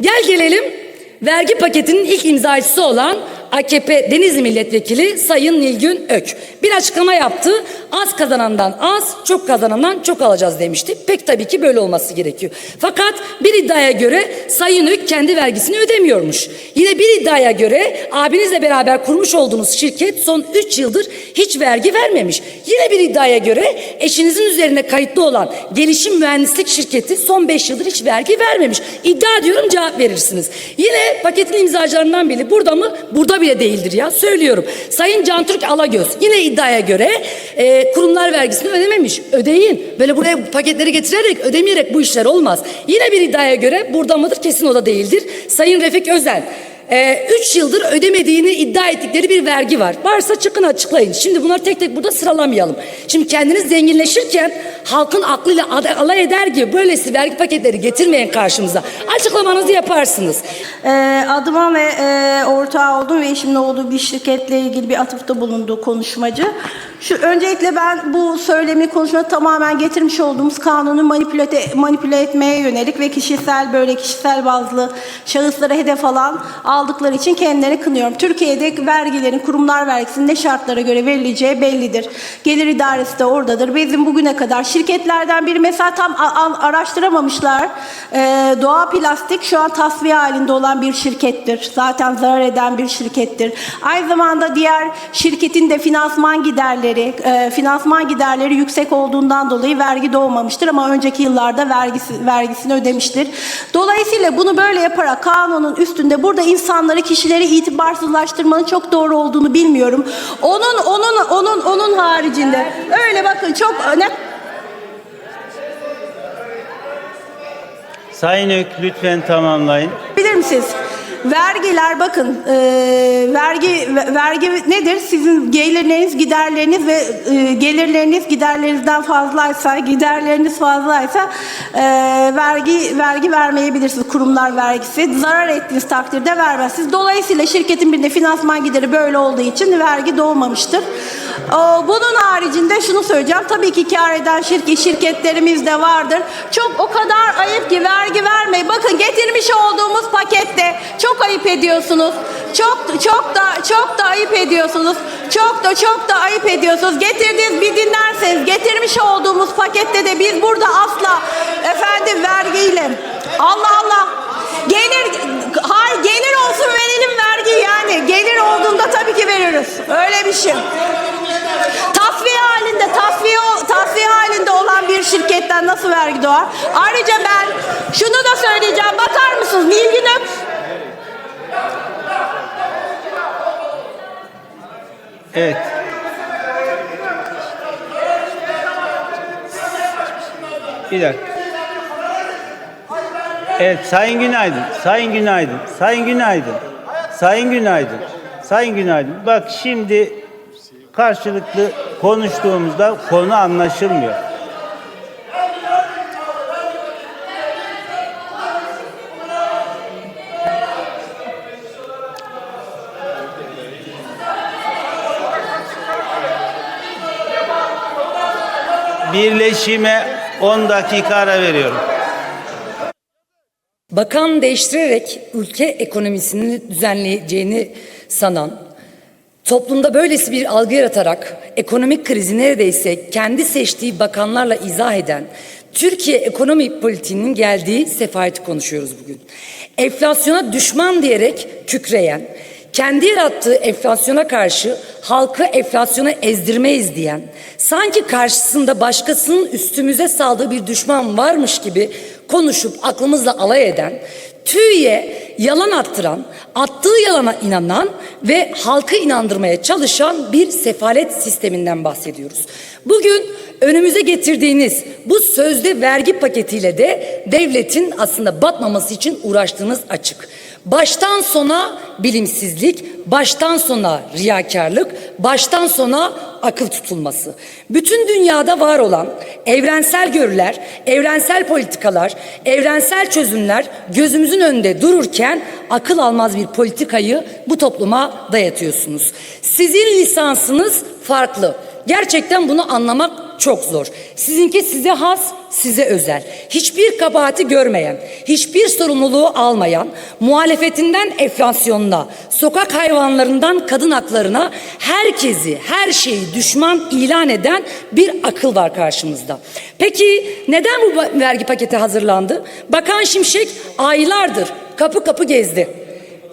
Gel gelelim vergi paketinin ilk imzacısı olan AKP Denizli Milletvekili Sayın Nilgün Ök. Bir açıklama yaptı. Az kazanandan az, çok kazanandan çok alacağız demişti. Pek tabii ki böyle olması gerekiyor. Fakat bir iddiaya göre Sayın Ök kendi vergisini ödemiyormuş. Yine bir iddiaya göre abinizle beraber kurmuş olduğunuz şirket son 3 yıldır hiç vergi vermemiş. Yine bir iddiaya göre eşinizin üzerine kayıtlı olan gelişim mühendislik şirketi son 5 yıldır hiç vergi vermemiş. İddia diyorum cevap verirsiniz. Yine paketin imzacılarından biri burada mı? Burada bile değildir ya söylüyorum. Sayın Cantürk Alagöz yine iddiaya göre e, kurumlar vergisini ödememiş. Ödeyin. Böyle buraya paketleri getirerek ödemeyerek bu işler olmaz. Yine bir iddiaya göre burada mıdır? Kesin o da değildir. Sayın Refik Özel 3 yıldır ödemediğini iddia ettikleri bir vergi var. Varsa çıkın açıklayın. Şimdi bunları tek tek burada sıralamayalım. Şimdi kendiniz zenginleşirken halkın aklıyla alay eder gibi böylesi vergi paketleri getirmeyin karşımıza. Açıklamanızı yaparsınız. Ee, adıma ve e, ortağı olduğum ve eşimin olduğu bir şirketle ilgili bir atıfta bulundu konuşmacı. Şu öncelikle ben bu söylemi konuşma tamamen getirmiş olduğumuz kanunu manipüle, manipüle etmeye yönelik ve kişisel böyle kişisel bazlı şahıslara hedef alan aldıkları için kendilerini kınıyorum. Türkiye'de vergilerin kurumlar vergisinin ne şartlara göre verileceği bellidir. Gelir idaresi de oradadır. Bizim bugüne kadar şirketlerden biri mesela tam araştıramamışlar. Ee, Doğa Plastik şu an tasfiye halinde olan bir şirkettir. Zaten zarar eden bir şirkettir. Aynı zamanda diğer şirketin de finansman giderleri, e, finansman giderleri yüksek olduğundan dolayı vergi doğmamıştır ama önceki yıllarda vergisi, vergisini ödemiştir. Dolayısıyla bunu böyle yaparak kanunun üstünde burada insanları, kişileri itibarsızlaştırmanın çok doğru olduğunu bilmiyorum. Onun onun onun onun haricinde öyle bakın çok ne Sayın Ök lütfen tamamlayın. Bilir misiniz? Vergiler bakın e, vergi ve- vergi nedir? Sizin gelirleriniz, giderleriniz ve e, gelirleriniz giderlerinizden fazlaysa, giderleriniz fazlaysa e, vergi vergi vermeyebilirsiniz. Kurumlar vergisi zarar ettiğiniz takdirde vermezsiniz. Dolayısıyla şirketin birinde finansman gideri böyle olduğu için vergi doğmamıştır. O, bunun haricinde şunu söyleyeceğim. Tabii ki kar eden şirket şirketlerimiz de vardır. Çok o kadar ayıp ki vergi vermeyin. Bakın getirmiş olduğumuz pakette çok ayıp ediyorsunuz. Çok çok da çok da ayıp ediyorsunuz. Çok da çok da ayıp ediyorsunuz. Getirdiğiniz bir dinlerseniz getirmiş olduğumuz pakette de biz burada asla efendim vergiyle Allah Allah gelir hayır gelir olsun verelim vergi yani gelir olduğunda tabii ki veriyoruz. Öyle bir şey. Tasfiye halinde, tasfiye, tasfiye halinde olan bir şirketten nasıl vergi doğar? Ayrıca ben şunu da söyleyeceğim. Bakar mısınız? Nilgün Ök Evet. Bir dakika. Evet Sayın Günaydın. Sayın Günaydın. Sayın Günaydın. Sayın Günaydın. Sayın Günaydın. Bak şimdi karşılıklı konuştuğumuzda konu anlaşılmıyor. Birleşime 10 dakika ara veriyorum. Bakan değiştirerek ülke ekonomisini düzenleyeceğini sanan, toplumda böylesi bir algı yaratarak ekonomik krizi neredeyse kendi seçtiği bakanlarla izah eden Türkiye ekonomi politiğinin geldiği sefaleti konuşuyoruz bugün. Enflasyona düşman diyerek kükreyen, kendi yarattığı enflasyona karşı halkı enflasyona ezdirmeyiz diyen, sanki karşısında başkasının üstümüze saldığı bir düşman varmış gibi konuşup aklımızla alay eden, TÜİ'ye yalan attıran, attığı yalana inanan ve halkı inandırmaya çalışan bir sefalet sisteminden bahsediyoruz. Bugün önümüze getirdiğiniz bu sözde vergi paketiyle de devletin aslında batmaması için uğraştığınız açık. Baştan sona bilimsizlik, baştan sona riyakarlık, baştan sona akıl tutulması. Bütün dünyada var olan evrensel görüler, evrensel politikalar, evrensel çözümler gözümüzün önünde dururken akıl almaz bir politikayı bu topluma dayatıyorsunuz. Sizin lisansınız farklı. Gerçekten bunu anlamak çok zor. Sizinki size has, size özel. Hiçbir kabahati görmeyen, hiçbir sorumluluğu almayan, muhalefetinden enflasyonuna, sokak hayvanlarından kadın haklarına herkesi, her şeyi düşman ilan eden bir akıl var karşımızda. Peki neden bu vergi paketi hazırlandı? Bakan Şimşek aylardır kapı kapı gezdi.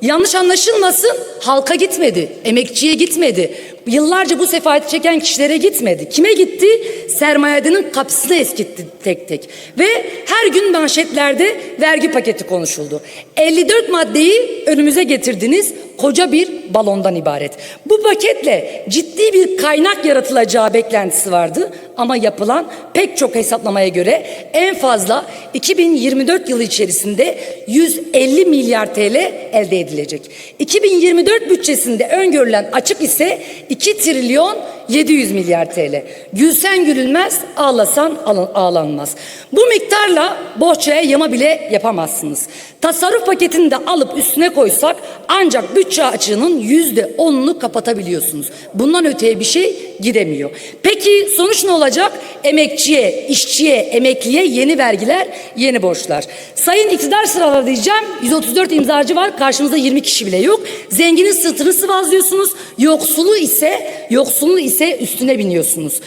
Yanlış anlaşılmasın halka gitmedi, emekçiye gitmedi. Yıllarca bu sefaleti çeken kişilere gitmedi. Kime gitti? Sermayedenin kapısını eskitti tek tek. Ve her gün manşetlerde vergi paketi konuşuldu. 54 maddeyi önümüze getirdiniz. Koca bir balondan ibaret. Bu paketle ciddi bir kaynak yaratılacağı beklentisi vardı. Ama yapılan pek çok hesaplamaya göre en fazla 2024 yılı içerisinde 150 milyar TL elde edilecek. 2024 bütçesinde öngörülen açık ise 2 trilyon 700 milyar TL. Gülsen gülünmez, ağlasan ağlanmaz. Bu miktarla bohçaya yama bile yapamazsınız. Tasarruf paketini de alıp üstüne koysak ancak bütçe açığının yüzde onunu kapatabiliyorsunuz. Bundan öteye bir şey gidemiyor. Peki sonuç ne olacak? Emekçiye, işçiye, emekliye yeni vergiler, yeni borçlar. Sayın iktidar sıraları diyeceğim. 134 imzacı var. Karşımızda 20 kişi bile yok. Zenginin sırtını sıvazlıyorsunuz. Yoksulu ise, yoksulu ise üstüne biniyorsunuz.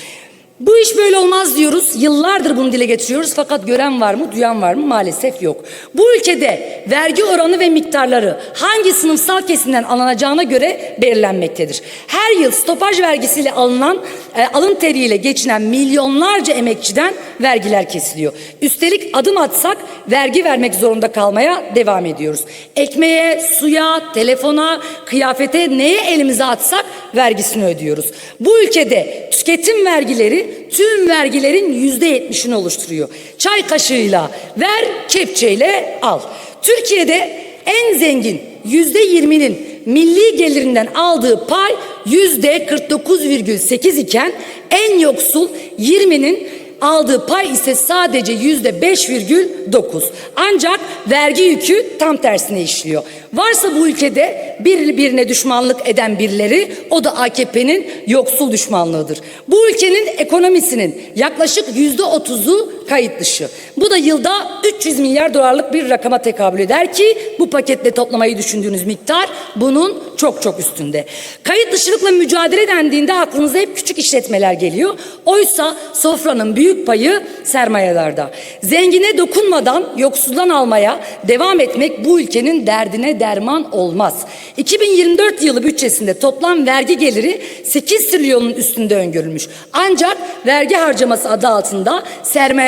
Bu iş böyle olmaz diyoruz. Yıllardır bunu dile getiriyoruz fakat gören var mı, duyan var mı? Maalesef yok. Bu ülkede vergi oranı ve miktarları hangi sınıfsal kesimden alınacağına göre belirlenmektedir. Her yıl stopaj vergisiyle alınan, e, alın teriyle geçinen milyonlarca emekçiden vergiler kesiliyor. Üstelik adım atsak vergi vermek zorunda kalmaya devam ediyoruz. Ekmeğe, suya, telefona, kıyafete neye elimize atsak vergisini ödüyoruz. Bu ülkede tüketim vergileri tüm vergilerin yüzde yetmişini oluşturuyor. Çay kaşığıyla ver, kepçeyle al. Türkiye'de en zengin yüzde yirminin milli gelirinden aldığı pay yüzde 49,8 iken en yoksul 20'nin aldığı pay ise sadece yüzde 5,9. Ancak vergi yükü tam tersine işliyor. Varsa bu ülkede bir birine düşmanlık eden birileri o da AKP'nin yoksul düşmanlığıdır. Bu ülkenin ekonomisinin yaklaşık yüzde 30'u kayıt dışı. Bu da yılda 300 milyar dolarlık bir rakama tekabül eder ki bu paketle toplamayı düşündüğünüz miktar bunun çok çok üstünde. Kayıt dışılıkla mücadele dendiğinde aklınıza hep küçük işletmeler geliyor. Oysa sofranın büyük payı sermayedarda. Zengine dokunmadan yoksuldan almaya devam etmek bu ülkenin derdine derman olmaz. 2024 yılı bütçesinde toplam vergi geliri 8 trilyonun üstünde öngörülmüş. Ancak vergi harcaması adı altında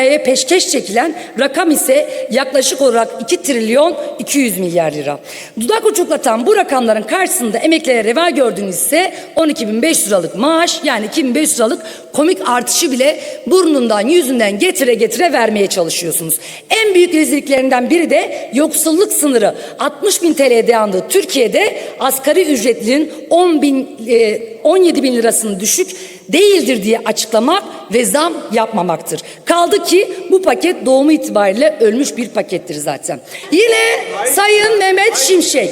sermayeye peşkeş çekilen rakam ise yaklaşık olarak 2 trilyon 200 milyar lira. Dudak uçuklatan bu rakamların karşısında emeklilere reva gördüğünüz ise 12.500 liralık maaş yani 2.500 liralık komik artışı bile burnundan yüzünden getire getire vermeye çalışıyorsunuz. En büyük rezilliklerinden biri de yoksulluk sınırı 60 bin TL'ye dayandığı Türkiye'de asgari ücretlinin 10 bin, e, 17 bin lirasını düşük değildir diye açıklamak ve zam yapmamaktır. Kaldı ki bu paket doğumu itibariyle ölmüş bir pakettir zaten. Yine Sayın Mehmet Şimşek.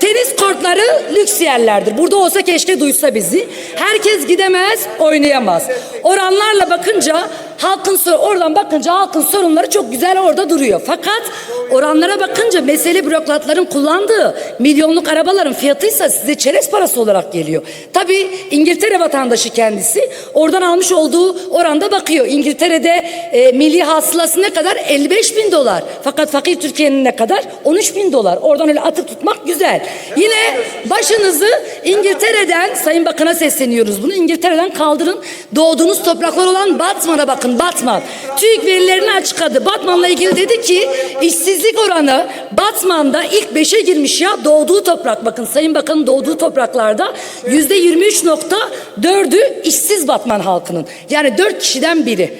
Tenis kortları lüks yerlerdir. Burada olsa keşke duysa bizi. Herkes gidemez, oynayamaz. Oranlarla bakınca halkın oradan bakınca halkın sorunları çok güzel orada duruyor. Fakat oranlara bakınca mesele bürokratların kullandığı milyonluk arabaların fiyatıysa size çerez parası olarak geliyor. Tabii İngiltere vatandaşı kendisi oradan almış olduğu oranda bakıyor. İngiltere'de e, milli hasılası ne kadar? 55 bin dolar. Fakat fakir Türkiye'nin ne kadar? 13 bin dolar. Oradan öyle atıp tutmak güzel. Yine başınızı İngiltere'den Sayın Bakan'a sesleniyoruz bunu. İngiltere'den kaldırın. Doğduğunuz topraklar olan Batman'a bakın. Batman. TÜİK verilerini açıkladı. Batman'la ilgili dedi ki işsizlik oranı Batman'da ilk beşe girmiş ya doğduğu toprak. Bakın Sayın Bakan'ın doğduğu topraklarda yüzde 23.4'ü işsiz Batman halkının. Yani dört kişiden biri.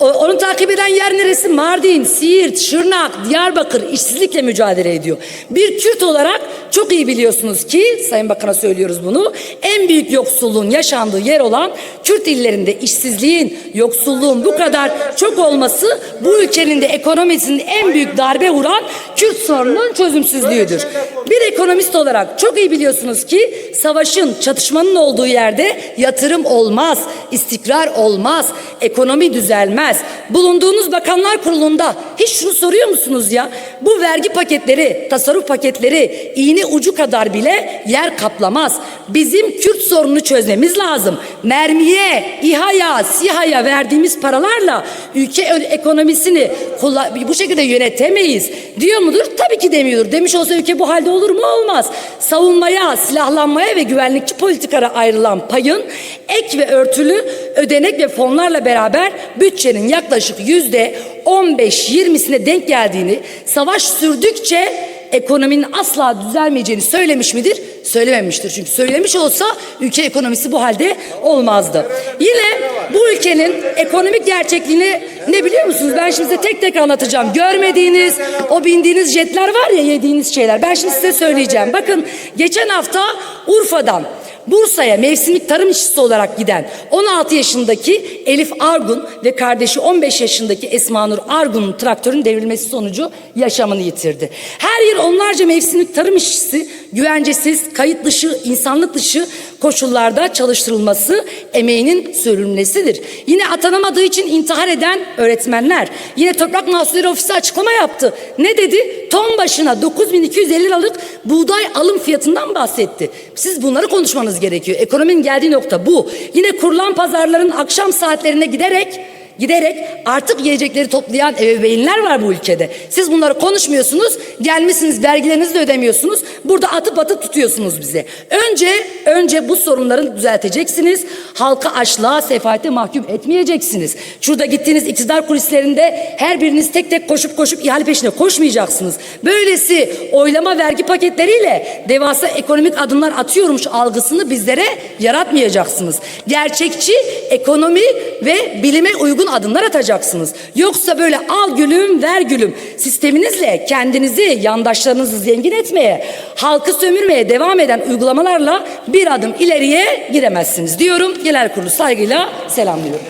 Onu takip eden yer neresi? Mardin, Siirt, Şırnak, Diyarbakır işsizlikle mücadele ediyor. Bir Kürt olarak çok iyi biliyorsunuz ki, Sayın Bakan'a söylüyoruz bunu, en büyük yoksulluğun yaşandığı yer olan Kürt illerinde işsizliğin, yoksulluğun bu kadar çok olması bu ülkenin de ekonomisinin en büyük darbe vuran Kürt sorununun çözümsüzlüğüdür. Bir ekonomist olarak çok iyi biliyorsunuz ki savaşın, çatışmanın olduğu yerde yatırım olmaz, istikrar olmaz, ekonomi düzelmez. Bulunduğunuz bakanlar kurulunda hiç şunu soruyor musunuz ya? Bu vergi paketleri, tasarruf paketleri iğne ucu kadar bile yer kaplamaz. Bizim Kürt sorununu çözmemiz lazım. Mermiye, İHA'ya, SİHA'ya verdiğimiz paralarla ülke ekonomisini bu şekilde yönetemeyiz. Diyor mudur? Tabii ki demiyordur. Demiş olsa ülke bu halde olur mu? Olmaz. Savunmaya, silahlanmaya ve güvenlikçi politikara ayrılan payın ek ve örtülü ödenek ve fonlarla beraber bütçenin yaklaşık yüzde 15-20'sine denk geldiğini, savaş sürdükçe ekonominin asla düzelmeyeceğini söylemiş midir? Söylememiştir. Çünkü söylemiş olsa ülke ekonomisi bu halde olmazdı. Yine bu ülkenin ekonomik gerçekliğini ne biliyor musunuz? Ben şimdi size tek tek anlatacağım. Görmediğiniz, o bindiğiniz jetler var ya yediğiniz şeyler. Ben şimdi size söyleyeceğim. Bakın geçen hafta Urfa'dan Bursa'ya mevsimlik tarım işçisi olarak giden 16 yaşındaki Elif Argun ve kardeşi 15 yaşındaki Esma Nur Argun'un traktörün devrilmesi sonucu yaşamını yitirdi. Her yıl onlarca mevsimlik tarım işçisi güvencesiz, kayıt dışı, insanlık dışı koşullarda çalıştırılması emeğinin sürülmesidir. Yine atanamadığı için intihar eden öğretmenler. Yine Toprak Mahsulleri Ofisi açıklama yaptı. Ne dedi? Ton başına 9250 liralık buğday alım fiyatından bahsetti. Siz bunları konuşmanız gerekiyor. Ekonominin geldiği nokta bu. Yine kurulan pazarların akşam saatlerine giderek giderek artık yiyecekleri toplayan ebeveynler var bu ülkede. Siz bunları konuşmuyorsunuz. Gelmişsiniz vergilerinizi de ödemiyorsunuz. Burada atıp atıp tutuyorsunuz bize. Önce önce bu sorunları düzelteceksiniz. Halkı açlığa, sefalete mahkum etmeyeceksiniz. Şurada gittiğiniz iktidar kulislerinde her biriniz tek tek koşup koşup ihale peşine koşmayacaksınız. Böylesi oylama vergi paketleriyle devasa ekonomik adımlar atıyormuş algısını bizlere yaratmayacaksınız. Gerçekçi ekonomi ve bilime uygun adımlar atacaksınız. Yoksa böyle al gülüm ver gülüm sisteminizle kendinizi yandaşlarınızı zengin etmeye, halkı sömürmeye devam eden uygulamalarla bir adım ileriye gidemezsiniz diyorum. Genel kurulu saygıyla selamlıyorum.